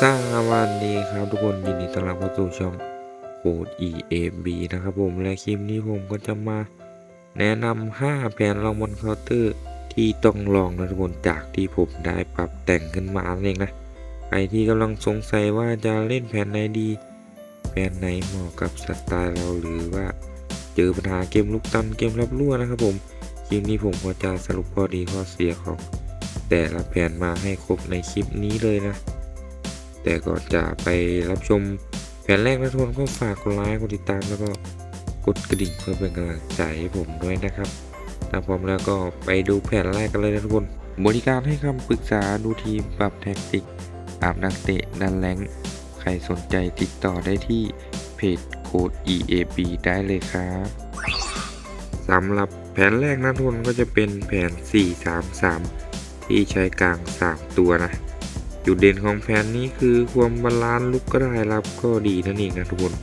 สวัสดีครับทุกคนยินดีต้อนรับเข้าสู่ช่องโค้ด EAB นะครับผมและคลิปนี้ผมก็จะมา แนะนำ5แผนลองบนเคาน์เตอร์ที่ต้องลองนะทุกคนจากที่ผมได้ปรับแต่งขึ้นมาเองนะใครที่กำลังสงสัยว่าจะเล่นแผนไหนดี แผนไหนเหมาะกับสไตล์เราหรือว่าเจอปัญหาเกมลุกตันเกมรับรั่วนะครับผมคลิปนี้ผมก็จะสรุปข้อดีข้อเสียของแต่ละแผนมาให้ครบในคลิปนี้เลยนะ แต่ก่อนจะไปรับชมแผนแรกนะทุกคนก็ฝากกดไลค์กดติดตามแล้วก็กดกระดิ่งเพื่อเป็นกำลังใจให้ผมด้วยนะครับถ้าพร้อมแล้วก็ไปดูแผนแรกกันเลยนะทุกคน บริการให้คำปรึกษาดูทีมปรับแท็กติกอาบนักเตะดันแรงใครสนใจติดต่อได้ที่เพจโค้ด EAB ได้เลยครับสำหรับแผนแรกนะทุนก็จะเป็นแผน 433 ที่ใช้กลาง 3 ตัวนะ จุดเด่นของแผนนี้คือความบาลานซ์ลุกก็ได้รับก็ดีนั่นเองนะทุกคน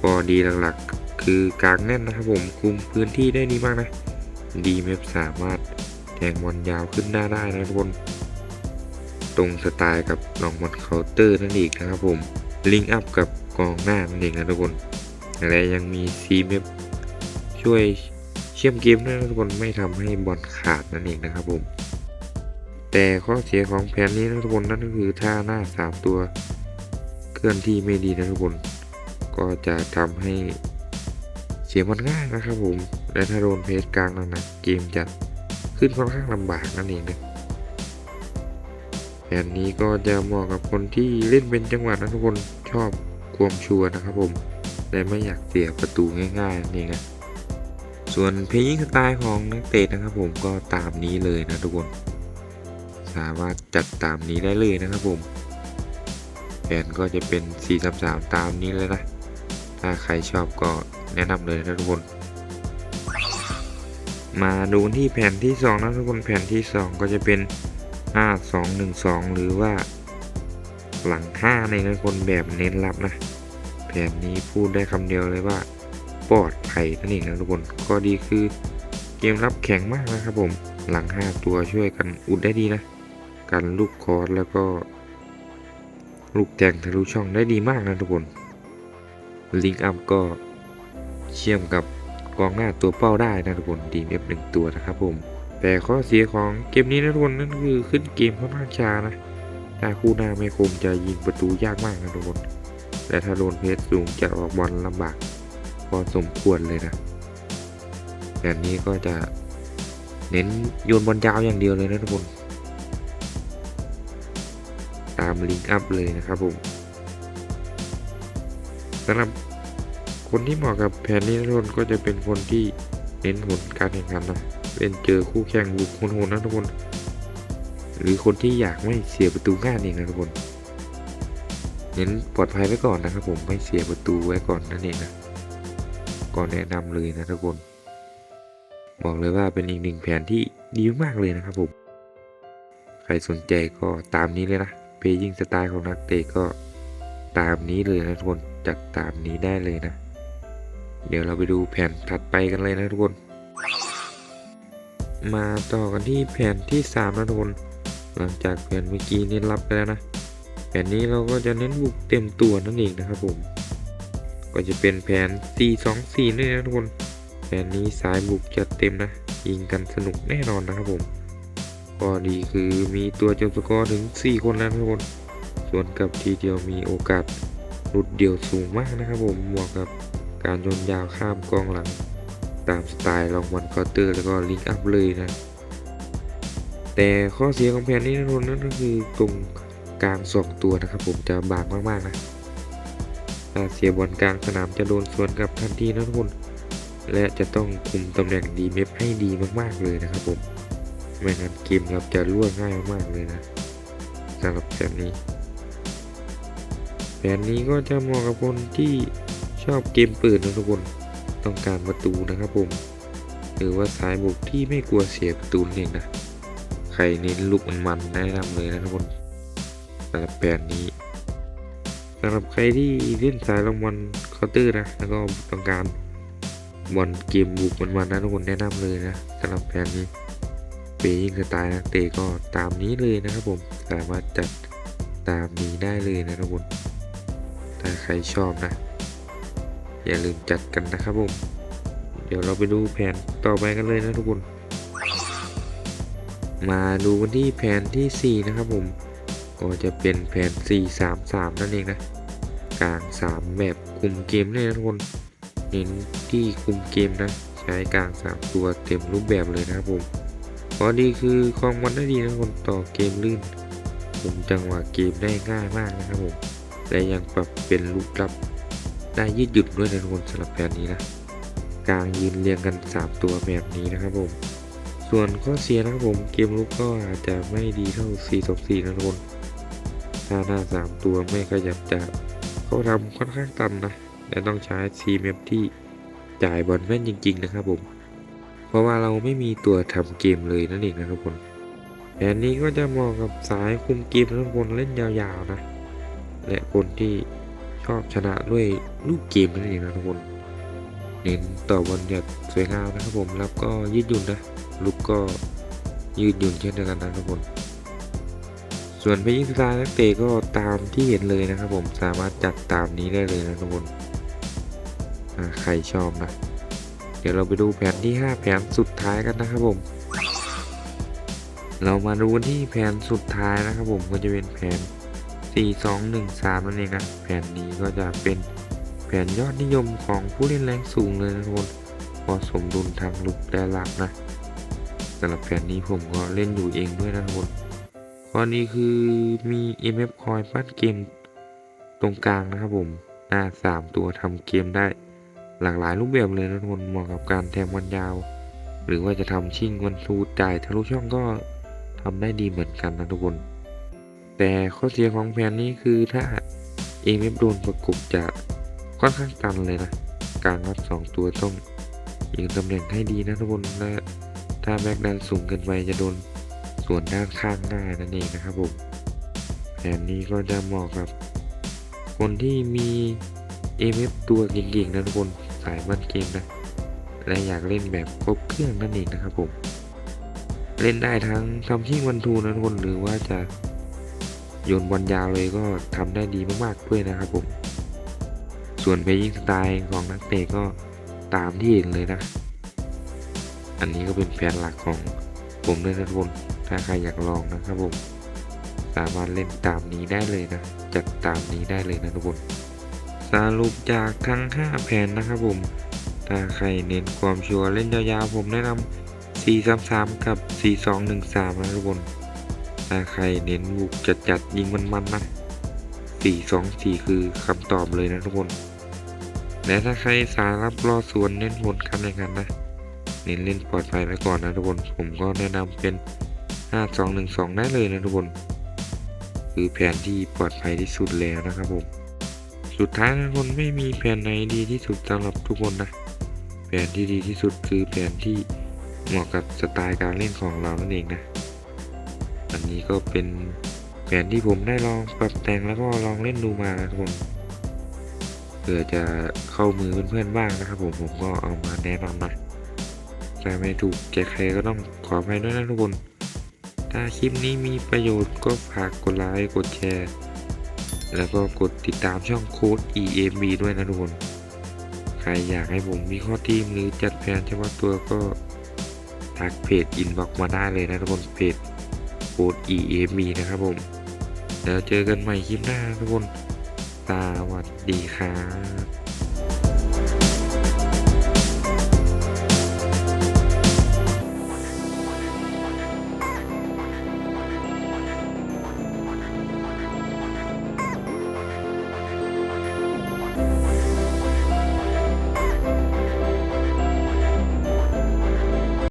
ข้อดีหลักๆ คือกลางแน่นนะครับผมคุมพื้นที่ได้ดีมากนะดีเมฟสามารถแทงบอลยาวขึ้นหน้าได้นะทุกคนตรงสไตล์กับลองบอลเคาน์เตอร์นั่นเองนะครับผมลิงก์อัพกับกองหน้านั่นเองนะทุกคนและยังมีซีเมฟช่วยเชื่อมเกมด้วยนะทุกคนไม่ทำให้บอลขาดนั่นเองนะครับผม แต่ข้อเสียของแผนนี้นะทุกคนนั่นก็คือถ้าหน้า3ตัวเคลื่อนที่ไม่ดีนะทุกคนก็จะทำให้เสียมันง่ายนะครับผม และถ้าโดนเพจกลางหนักๆเกมจะขึ้นค่อนข้างลำบากนั่นเองนะแผนนี้ก็จะเหมาะกับคนที่เล่นเป็นจังหวะนะทุกคนชอบความชัวนะครับผม และไม่อยากเสียประตูง่ายๆนั่นเองนะส่วนเพลยิงสไตล์ของนักเตะนะครับผมก็ตามนี้เลยนะทุกคน สามารถจัดตามนี้ได้เลยนะครับผมแผนก็จะเป็น 433 ตามนี้เลยนะ ถ้าใครชอบก็แนะนำเลยนะทุกคน มาดูที่แผ่นที่ 2 นะทุกคน แผ่นที่ 2 ก็จะเป็น 5212 หรือว่าหลัง5ในนะทุกคนแบบเน้นรับนะ แผนนี้พูดได้คำเดียวเลยว่าปลอดภัยนั่นเองนะทุกคนข้อดีคือเกมรับแข็งมากนะครับผม หลัง 5 ตัวช่วยกันอุดได้ดีนะ กันลูกคอร์สแล้วก็ลูกแทงทะลุช่องได้ดีมากนะทุกคน ลิงก์อัพก็เชื่อมกับกองหน้าตัวเป้าได้นะทุกคนดีเอฟหนึ่งตัวนะครับผม แต่ข้อเสียของเกมนี้นะทุกคนนั่นคือขึ้นเกมค่อนข้างช้านะถ้าคู่หน้าไม่คมจะยิงประตูยากมากนะทุกคน และถ้าโดนเพชรสูงจะออกบอลลำบากพอสมควรเลยนะแบบนี้ก็จะเน้นโยนบอลยาวอย่างเดียวเลยนะทุกคน ตามลิงก์อัพเลยนะครับผมสำหรับคนที่เหมาะกับแผนนี้นะทุกคนก็จะเป็นคนที่เน้นผลการแข่งขันนะเป็นเจอคู่แข่งบุกคนโหดนะทุกคน หรือคนที่อยากไม่เสียประตูง่ายเองนะทุกคนเน้นปลอดภัยไว้ก่อนนะครับผมไม่เสียประตูไว้ก่อนนั่นเองนะก่อนแนะนำเลยนะทุกคน บอกเลยว่าเป็นอีกหนึ่งแผนที่ดีมากเลยนะครับผม ใครสนใจก็ตามนี้เลยนะ เพย์ยิงสไตล์ของนักเตะก็ตามนี้เลยนะทุกคนจัดตามนี้ได้เลยนะ เดี๋ยวเราไปดูแผนถัดไปกันเลยนะทุกคน มาต่อกันที่แผนที่ 3 นะทุกคน หลังจากแผนเมื่อกี้เน้นรับไปแล้วนะ แผนนี้เราก็จะเน้นบุกเต็มตัวนั่นเองนะครับผม ก็จะเป็นแผน 4-2-4นี่นะทุกคน แผนนี้สายบุกจะเต็มนะ ยิงกันสนุกแน่นอนนะครับผม ข้อดีคือมีตัวจมสกอร์ถึง 4 คนแล้วนะทุกคน ส่วนกับทีเดียวมีโอกาสหลุดเดี่ยวสูงมากนะครับผมเหมาะกับการโยนยาวข้ามกองหลัง ตามสไตล์ลองบอลคาน์เตอร์ แล้วก็ลิงก์อัพเลยนะ แต่ข้อเสียของแผนนี้นะทุกคนนั่นก็คือตรงกลางสองตัวนะครับผมจะบางมากๆนะถ้าเสียบอลกลางสนามจะโดนสวนกับทันทีนะทุกคน และจะต้องคุมตำแหน่งดีเมฟให้ดีมากๆเลยนะครับผม ไม่งั้นเกมครับจะล่วงง่ายมากๆเลยนะสำหรับแผนนี้ แผนนี้ก็จะเหมาะกับคนที่ชอบเกมเปิดนะทุกคนต้องการประตูนะครับผม หรือว่าสายบุกที่ไม่กลัวเสียประตูนั่นะใครเน้นลูกมันๆแนะนำเลยนะทุกคนสำหรับแผนนี้สำหรับใครที่เล่นสายรางวัลเคาน์เตอร์นะ แล้วก็ต้องการบอลเกมบุกมันๆนะทุกคนแนะนำเลยนะสำหรับแผนนี้ ปย์ยิงสไตล์นักเตะก็ตามนี้เลยนะครับผมสามารถจัดตามนี้ได้เลยนะทุกคนถ้าใครชอบนะ อย่าลืมจัดกันนะครับผม เดี๋ยวเราไปดูแผนต่อไปกันเลยนะทุกคน มาดูกันที่แผนทีสี่4 นะครับผม ก็จะเป็นแผน 433 นั่นเองนะ กลาง 3 แบบคุมเกมเลยนะทุกคน เน้นที่คุมเกมนะ ใช้กลาง 3 ตัวเต็มรูปแบบเลยนะครับผม ข้อดีคือคลองวันได้ดีนะคนต่อเกมลื่นคุมจังหวะเกมได้ง่ายมากนะครับผมและยังปรับเป็นลูกลับได้ยืดหยุ่นด้วยนะทุกคนสำหรับแผนนี้นะกลางยืนเรียงกัน 3 ตัวแบบนี้นะครับผม ส่วนข้อเสียนะครับผมเกมลุกก็อาจจะไม่ดีเท่า4 2 4นะทุกคนถ้าหน้า 3 ตัวไม่ขยับจะเขาทำค่อนข้างต่ำนะและต้องใช้ c m f ที่จ่ายบอลแม่นจริง ๆ นะครับผม เพราะว่าเราไม่มีตัวทำเกมเลยนั่นเองนะครับผมแผนนี้ก็จะเหมาะกับสายคุมเกมทุกคนเล่นยาวๆนะ และคนที่ชอบชนะด้วยลูกเกมนั่นเองนะทุกคนเน้นต่อบอลแบบสวยงามนะครับผมแล้วก็ยืดหยุ่นนะลูกก็ยืดหยุ่นเช่นเดียวกันนะทุกคนส่วนไปยิงสไตล์นักเตะก็ตามที่เห็นเลยนะครับผมสามารถจัดตามนี้ได้เลยนะทุกคนใครชอบนะ เดี๋ยวเราไปดูแผนที่ 5 แผนสุดท้ายกันนะครับผม เรามาดูที่แผนสุดท้ายนะครับผมก็จะเป็นแผน 4 2 1 3 นั่นเองนะแผนนี้ก็จะเป็นแผนยอดนิยมของผู้เล่นแรงสูงเลยนะทุกคนพอสมดุลทางลุกและลักนะสำหรับแผนนี้ผมก็เล่นอยู่เองด้วยนะทุกคนข้อนี้คือมี MF คอยปั้นเกมตรงกลางนะครับผม หน้า 3 ตัวทำเกมได้ หลากหลายรูปแบบเลยนะทุกคนเหมาะกับการแทงวันยาว หรือว่าจะทำชิงวันซูจ่ายทะลุช่องก็ทำได้ดีเหมือนกันนะทุกคน แต่ข้อเสียของแผนนี้คือถ้า MF โดนประกบจะค่อนข้างตันเลยนะ การรับสองตัวต้องยิงตำแหน่งให้ดีนะทุกคนและถ้าแบ็กดันสูงเกินไปจะโดนส่วนด้านข้างง่ายนั่นเองนะครับผมแผนนี้ก็จะเหมาะกับคนที่มี MF ตัวเก่งๆนะทุกคนายมันเกมนะ และอยากเล่นแบบครบเครื่องนั่นเองนะครับผม เล่นได้ทั้งทำชิ่งวันทูนะทุกคนหรือว่าจะโยนบอลยาวเลยก็ทำได้ดีมากๆด้วยนะครับผม ส่วนเพยิงสไตล์ของนักเตะก็ตามที่เห็นเลยนะ อันนี้ก็เป็นแผนหลักของผมด้วยนะทุกคนถ้าใครอยากลองนะครับผม สามารถเล่นตามนี้ได้เลยนะ จัดตามนี้ได้เลยนะทุกคน สรุปจากทั้ง 5 แผนนะครับผม ถ้าใครเน้นความชัวร์เล่นยาวๆผมแนะนำ 433 กับ 4213 นะทุกคนถ้าใครเน้นบุกจัดๆยิงมันๆนะ 424 คือคำตอบเลยนะทุกคน และถ้าใครสายรับรอส่วนเน้นผลการแข่งขันนะ เน้นเล่นปลอดภัยไว้ก่อนนะทุกคน ผมก็แนะนำเป็น 5212 ได้เลยนะทุกคน คือแผนที่ปลอดภัยที่สุดแล้วนะครับผม สุดท้ายนะทุกคนไม่มีแผนไหนดีที่สุดสำหรับทุกคนนะแผนที่ดีที่สุดคือแผนที่เหมาะกับสไตล์การเล่นของเรานั่นเองนะอันนี้ก็เป็นแผนที่ผมได้ลองปรับแต่งแล้วก็ลองเล่นดูมานะทุกคนเผื่อจะเข้ามือเพื่อนๆบ้างนะครับ ผมผมก็เอามาแนะนำนะแต่ไม่ถูกใจใครก็ต้องขออภัยด้วยนะทุกคน ถ้าคลิปนี้มีประโยชน์ก็ฝากกดไลค์กดแชร์ แล้วก็กดติดตามช่องโค้ด EMB ด้วยนะทุกคน ใครอยากให้ผมมีข้อทีมหรือจัดแผนเฉพาะตัวก็ทักเพจอินบ็อกมาได้เลยนะทุกคนเพจโค้ด EMB นะครับผม แล้วเจอกันใหม่คลิปหน้าทุกคน สวัสดีครับ